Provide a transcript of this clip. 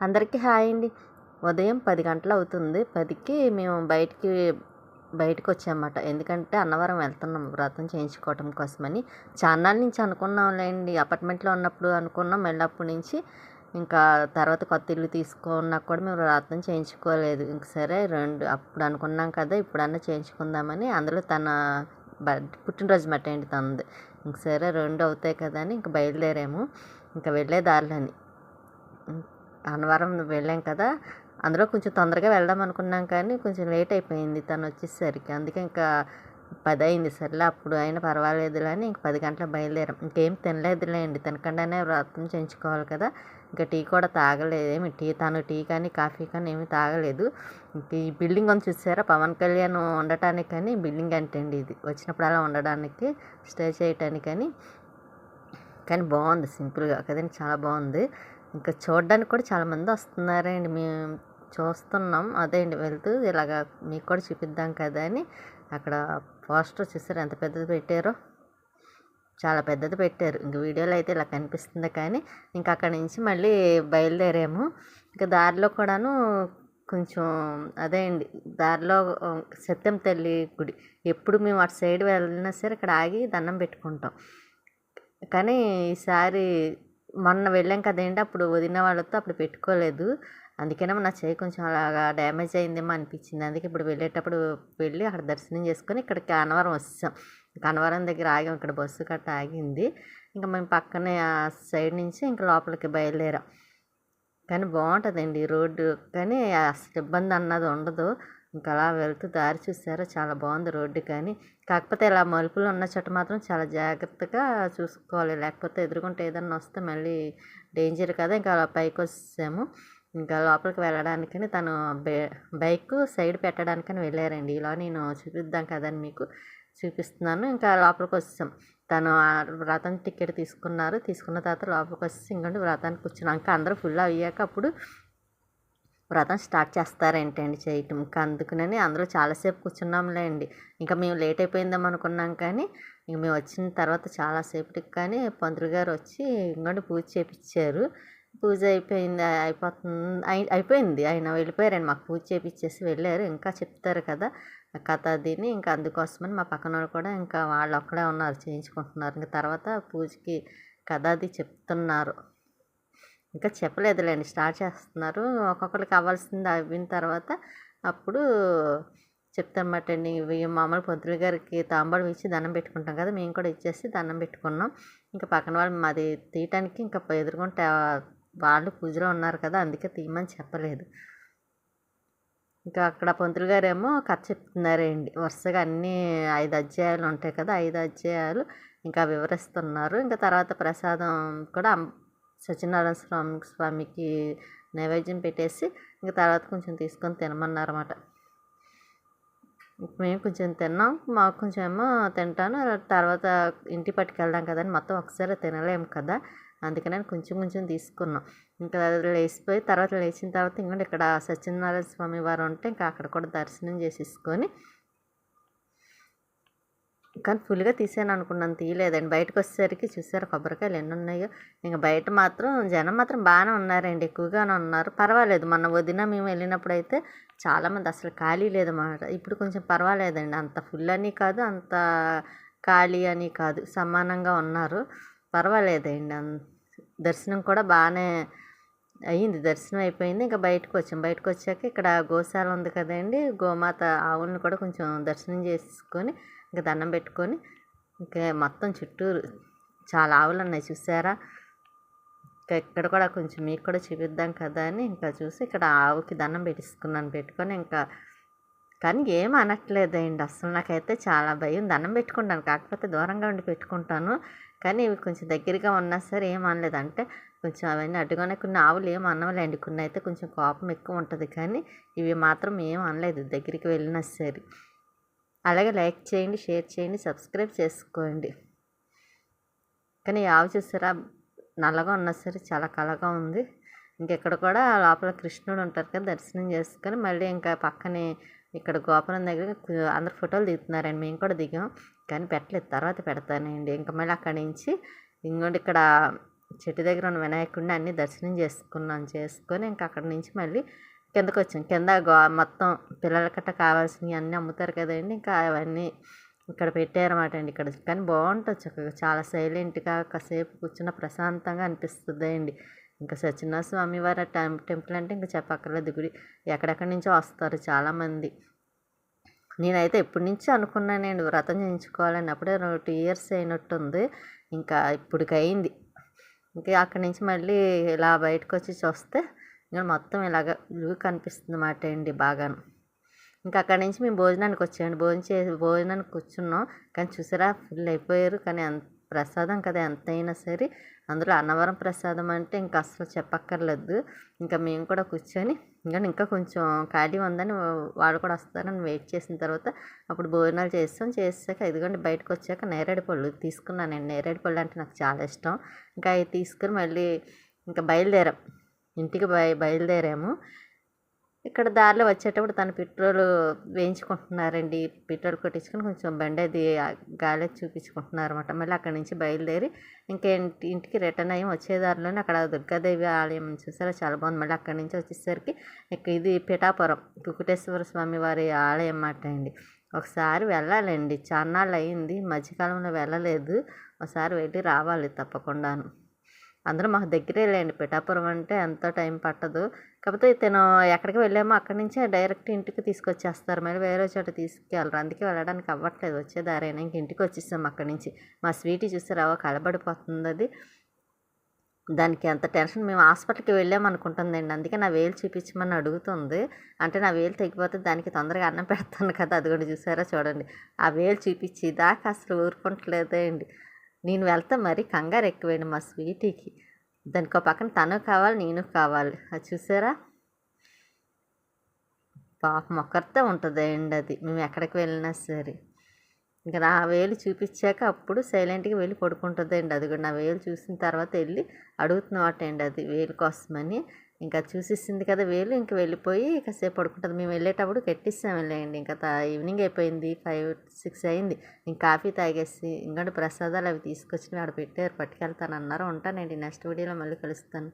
అందరికీ హాయ్ అండి. ఉదయం పది గంటలు అవుతుంది. పదికి మేము బయటికి బయటకు వచ్చామన్నమాట. ఎందుకంటే అన్నవరం వెళ్తున్నాం. వ్రతం చేయించుకోవటం కోసమని. చాన్నాళ్ళ నుంచి అనుకున్నాంలేండి. అపార్ట్మెంట్లో ఉన్నప్పుడు అనుకున్నాం. వెళ్ళినప్పటి నుంచి ఇంకా తర్వాత కొత్త ఇల్లు తీసుకున్నా కూడా మేము వ్రతం చేయించుకోలేదు. ఇంక సరే రెండు అప్పుడు అనుకున్నాం కదా ఇప్పుడన్నా చేయించుకుందామని. అందులో తన బర్త్ పుట్టినరోజు మట అండి తనది. ఇంక సరే రెండు అవుతాయి కదా అని ఇంక బయలుదేరాము. ఇంకా వెళ్ళే దారిలోని. అన్నవరం వెళ్ళాం కదా అందులో కొంచెం తొందరగా వెళ్దాం అనుకున్నాం కానీ కొంచెం లేట్ అయిపోయింది తను వచ్చేసరికి. అందుకే ఇంకా పది అయింది. సర్లే అప్పుడు అయినా పర్వాలేదులే అని ఇంక పది గంటలకు బయలుదేరాం. ఇంకేం తినలేదులేండి తినకుండానే వ్రతం చేయించుకోవాలి కదా. ఇంకా టీ కూడా తాగలేదు. ఏమి టీ తను టీ కానీ కాఫీ కానీ ఏమీ తాగలేదు. ఇంక ఈ బిల్డింగ్ అని చూసారా? పవన్ కళ్యాణ్ ఉండటానికి కానీ బిల్డింగ్ అంటే అండి ఇది. వచ్చినప్పుడు అలా ఉండడానికి స్టే చేయటానికి కానీ. కానీ బాగుంది సింపుల్గా. కదండి చాలా బాగుంది. ఇంకా చూడడానికి కూడా చాలామంది వస్తున్నారండి. మేము చూస్తున్నాం. అదే అండి వెళ్తూ ఇలాగ మీకు కూడా చూపిద్దాం కదా అని. అక్కడ పోస్టర్ చూసారు ఎంత పెద్దది పెట్టారో? చాలా పెద్దది పెట్టారు. ఇంక వీడియోలో అయితే ఇలా కనిపిస్తుంది కానీ ఇంకా అక్కడి నుంచి మళ్ళీ బయలుదేరాము. ఇంకా దారిలో కూడాను కొంచెం అదే అండి దారిలో సత్యం తల్లి గుడి. ఎప్పుడు మేము అటు సైడ్ వెళ్ళినా సరే ఇక్కడ ఆగి దండం పెట్టుకుంటాం. కానీ ఈసారి మొన్న వెళ్ళాం కదేంటి అప్పుడు వదిన వాళ్ళతో అప్పుడు పెట్టుకోలేదు. అందుకనే నా చేయి కొంచెం అలాగా డ్యామేజ్ అయిందేమో అనిపించింది. అందుకే ఇప్పుడు వెళ్ళేటప్పుడు వెళ్ళి అక్కడ దర్శనం చేసుకొని ఇక్కడికి అనవరం వచ్చాం. కనవరం దగ్గర ఆగాం. ఇక్కడ బస్సు కట్ట ఆగింది. ఇంకా మేము పక్కనే ఆ సైడ్ నుంచి ఇంకా లోపలికి బయలుదేరాం. కానీ బాగుంటుందండి రోడ్డు. కానీ అసలు ఇబ్బంది అన్నది ఉండదు. ఇంకా అలా వెళ్తూ దారి చూసారా చాలా బాగుంది రోడ్డు కానీ. కాకపోతే ఇలా మలుపులు ఉన్న చోట మాత్రం చాలా జాగ్రత్తగా చూసుకోవాలి. లేకపోతే ఎదురుకుంటే ఏదన్నా వస్తే మళ్ళీ డేంజర్ కదా. ఇంకా అలా పైకి వచ్చాము ఇంకా లోపలికి వెళ్ళడానికని తను బైక్ సైడ్ పెట్టడానికని వెళ్ళారండి. ఇలా నేను చూపిద్దాం కదని మీకు చూపిస్తున్నాను. ఇంకా లోపలికి వచ్చాం తను వ్రతం టికెట్ తీసుకున్నారు. తీసుకున్న తర్వాత లోపలికి వచ్చి ఇంకండి వ్రతానికి కూర్చున్నాక ఇంకా అందరూ ఫుల్ అయ్యాక అప్పుడు వ్రతం స్టార్ట్ చేస్తారేంటండి చేయటం? ఇంకా అందుకునని అందరూ చాలాసేపు కూర్చున్నాంలేండి ఇంకా మేము లేట్ అయిపోయిందాం అనుకున్నాం కానీ ఇంక మేము వచ్చిన తర్వాత చాలాసేపటికి కానీ పంతులు గారు వచ్చి ఇంకోటి పూజ చేపించారు పూజ అయిపోయింది అయిపోతుంది అయిపోయింది ఆయన వెళ్ళిపోయారండి. మాకు పూజ చేపించేసి వెళ్ళారు. ఇంకా చెప్తారు కదా కథ దీన్ని ఇంకా అందుకోసమని మా పక్కన వాళ్ళు కూడా ఇంకా వాళ్ళు ఒక్కడే ఉన్నారు చేయించుకుంటున్నారు. ఇంకా తర్వాత పూజకి కథ అది చెప్తున్నారు. ఇంకా చెప్పలేదులేండి. స్టార్ట్ చేస్తున్నారు. ఒక్కొక్కరికి కావాల్సింది అయిన తర్వాత అప్పుడు చెప్తానమాట అండి. మామూలు పొద్దులు గారికి తాంబడం ఇచ్చి దండం పెట్టుకుంటాం కదా మేము కూడా ఇచ్చేసి దండం పెట్టుకున్నాం. ఇంకా పక్కన వాళ్ళు మాది తీయటానికి ఇంకా ఎదుర్కొంటే వాళ్ళు పూజలో ఉన్నారు కదా అందుకే తీయమని చెప్పలేదు. ఇంకా అక్కడ పంతులు గారేమో కథ చెప్తున్నారండి. వరుసగా అన్ని ఐదు అధ్యాయాలు ఉంటాయి కదా ఐదు అధ్యాయాలు ఇంకా వివరిస్తున్నారు. ఇంకా తర్వాత ప్రసాదం కూడా సత్యనారాయణ స్వామి స్వామికి నైవేద్యం పెట్టేసి ఇంకా తర్వాత కొంచెం తీసుకొని తినమన్నారన్నమాట. మేము కొంచెం తిన్నాం మాకు కొంచెం ఏమో తింటాను తర్వాత ఇంటి పట్టుకెళ్దాం కదని మొత్తం ఒకసారి తినలేము కదా అందుకని కొంచెం కొంచెం తీసుకున్నాం. ఇంకా లేచిపోయి తర్వాత లేచిన తర్వాత ఇంకోటి ఇక్కడ సత్యనారాయణ స్వామి వారు ఉంటే ఇంకా అక్కడ కూడా దర్శనం చేసేసుకొని కానీ ఫుల్గా తీసాను అనుకున్నాను తీయలేదండి. బయటకు వచ్చేసరికి చూసారు కొబ్బరికాయలు ఎన్ని ఉన్నాయో. ఇంకా బయట మాత్రం జనం మాత్రం బాగానే ఉన్నారండి ఎక్కువగానే ఉన్నారు. పర్వాలేదు మొన్న వదిన మేము వెళ్ళినప్పుడు అయితే చాలామంది అసలు ఖాళీ లేదన్నమాట. ఇప్పుడు కొంచెం పర్వాలేదండి అంత ఫుల్ అని కాదు అంత ఖాళీ అని కాదు సమానంగా ఉన్నారు. పర్వాలేదండి దర్శనం కూడా బాగానే అయ్యింది. దర్శనం అయిపోయింది. ఇంకా బయటకు వచ్చాం బయటకు వచ్చాక ఇక్కడ గోశాల ఉంది కదండి గోమాత ఆవులను కూడా కొంచెం దర్శనం చేసుకొని ఇంకా దండం పెట్టుకొని ఇంకా మొత్తం చుట్టూరు చాలా ఆవులు ఉన్నాయి చూసారా? ఇంకా ఇక్కడ కూడా కొంచెం మీకు కూడా చూపిద్దాం కదా అని ఇంకా చూసి ఇక్కడ ఆవుకి దండం పెట్టించుకున్నాను పెట్టుకొని ఇంకా కానీ ఏం అనట్లేదండి. అసలు నాకైతే చాలా భయం. దండం పెట్టుకుంటాను కాకపోతే దూరంగా ఉండి పెట్టుకుంటాను. కానీ ఇవి కొంచెం దగ్గరగా ఉన్నా సరే ఏం అనలేదు అంటే కొంచెం అవన్నీ అడ్డుగానే కొన్ని ఆవులు ఏం అనవలేండి కొన్ని అయితే కొంచెం కోపం ఎక్కువ ఉంటుంది కానీ ఇవి మాత్రం ఏం అనలేదు. దగ్గరికి వెళ్ళినా సరే. అలాగే లైక్ చేయండి షేర్ చేయండి సబ్స్క్రైబ్ చేసుకోండి. కానీ ఆవు చూసారా? నల్లగా ఉన్నా సరే చాలా కలగా ఉంది. ఇంకెక్కడ కూడా లోపల కృష్ణుడు ఉంటారు కదా దర్శనం చేసుకొని మళ్ళీ ఇంకా పక్కనే ఇక్కడ గోపురం దగ్గర అందరు ఫోటోలు దిగుతున్నారండి. మేము కూడా దిగాం. కానీ పెట్టలేదు. తర్వాత పెడతానండి. ఇంకా మళ్ళీ అక్కడి నుంచి ఇంకోటి ఇక్కడ చెట్టు దగ్గర ఉన్న వినాయకుడిని అన్ని దర్శనం చేసుకున్నాం చేసుకొని ఇంకా అక్కడి నుంచి మళ్ళీ కిందకు వచ్చాం కింద గో మొత్తం పిల్లలకట్ట కావాల్సినవి అన్నీ అమ్ముతారు కదండి ఇంకా అవన్నీ ఇక్కడ పెట్టారన్నమాట అండి ఇక్కడ. కానీ బాగుంటుంది చక్కగా చాలా సైలెంట్గా కాసేపు కూర్చున్న ప్రశాంతంగా అనిపిస్తుంది అండి. ఇంకా సత్యనాథ స్వామి వారి టెం టెంపుల్ అంటే ఇంకా చెప్పక్కర్లేదు గుడి. ఎక్కడెక్కడి నుంచో వస్తారు చాలామంది. నేనైతే ఎప్పటి నుంచి అనుకున్నానండి వ్రతం చేయించుకోవాలని. అప్పుడే టూ ఇయర్స్ అయినట్టుంది. ఇంకా ఇప్పటికైంది. ఇంకా అక్కడి నుంచి మళ్ళీ ఇలా బయటకు వచ్చి చూస్తే ఇంకా మొత్తం ఇలాగ వ్యూ కనిపిస్తుంది మాట అండి బాగాను. ఇంకా అక్కడి నుంచి మేము భోజనానికి వచ్చామండి. భోజనం చేసి భోజనానికి కూర్చున్నాం. కానీ చూసారా ఫుల్ అయిపోయారు. కానీ అంత ప్రసాదం కదా ఎంతైనా సరే. అందులో అన్నవరం ప్రసాదం అంటే ఇంకా అసలు చెప్పక్కర్లేదు. ఇంకా మేము కూడా కూర్చొని ఇంకా ఇంకా కొంచెం ఖాళీ ఉందని వాడు కూడా వస్తారని వెయిట్ చేసిన తర్వాత అప్పుడు భోజనాలు చేస్తాం. చేసాక ఇదిగోండి బయటకు వచ్చాక నేరేడు పళ్ళు తీసుకున్నానండి నేరేడు పళ్ళు అంటే నాకు చాలా ఇష్టం. ఇంకా అవి తీసుకుని మళ్ళీ ఇంకా బయలుదేరాం. ఇంటికి బయ బయలుదేరాము. ఇక్కడ దారిలో వచ్చేటప్పుడు తను పెట్రోల్ వేయించుకుంటున్నారండి. పెట్రోల్ కొట్టించుకొని కొంచెం బండి అది గాలి చూపించుకుంటున్నారు అనమాట మళ్ళీ అక్కడి నుంచి బయలుదేరి ఇంకా ఇంటి ఇంటికి రిటర్న్ అయ్యి వచ్చే దారిలోనే అక్కడ దుర్గాదేవి ఆలయం చూసారా? చాలా బాగుంది. మళ్ళీ అక్కడి నుంచి వచ్చేసరికి ఇక ఇది పిఠాపురం. కుకుటేశ్వర స్వామి వారి ఆలయం అన్నమాట అండి. ఒకసారి వెళ్ళాలండి. చాన్నాళ్ళు అయింది. మధ్యకాలంలో వెళ్ళలేదు. ఒకసారి వెళ్ళి రావాలి తప్పకుండాను. అందరూ మాకు దగ్గరే లేండి. పిఠాపురం అంటే ఎంత టైం పట్టదు. కాకపోతే తను ఎక్కడికి వెళ్ళామో అక్కడి నుంచే డైరెక్ట్ ఇంటికి తీసుకొచ్చేస్తారు. మరి వేరే చోట తీసుకెళ్ళరు. అందుకే వెళ్ళడానికి అవ్వట్లేదు. వచ్చేదారైనా ఇంక ఇంటికి వచ్చేసాం అక్కడి నుంచి. మా స్వీటీ చూసారా? కలబడిపోతుంది అది. దానికి ఎంత టెన్షన్. మేము హాస్పిటల్కి వెళ్ళాము అనుకుంటుందండి. అందుకే నా వేలు చూపించమని అడుగుతుంది. అంటే నా వేలు తెగిపోతే దానికి తొందరగా అన్నం పెడతాను కదా. అది కూడా చూసారా? చూడండి. ఆ వేలు చూపించి దాకా అసలు ఊరుకుంటలేదే అండి నేను వెళ్తా మరి కంగారు ఎక్కువేయండి మా స్వీటీకి. దానికి ఒక పక్కన తను కావాలి నేను కావాలి. అది చూసారా? పాపం ఒక్కరితో ఉంటుంది అది. మేము ఎక్కడికి వెళ్ళినా సరే. ఇంకా నా వేలు చూపించాక అప్పుడు సైలెంట్గా వెళ్ళి పడుకుంటుంది అండి అది కూడా నా వేలు చూసిన తర్వాత వెళ్ళి అడుగుతున్నమాట అండి అది వేలు కోసమని. ఇంకా చూసిస్తుంది కదా వేలు ఇంక వెళ్ళిపోయి కాసేపు పడుకుంటుంది. మేము వెళ్ళేటప్పుడు కట్టిస్తాం వెళ్ళండి ఇంకా ఈవినింగ్ అయిపోయింది. ఫైవ్ సిక్స్ అయింది. ఇంక కాఫీ తాగేసి ఇంకంటే ప్రసాదాలు అవి తీసుకొచ్చి ఆడ పెట్టారు. పట్టుకెళ్తాను అన్నారు ఉంటానండి. నెక్స్ట్ వీడియోలో మళ్ళీ కలుస్తాను.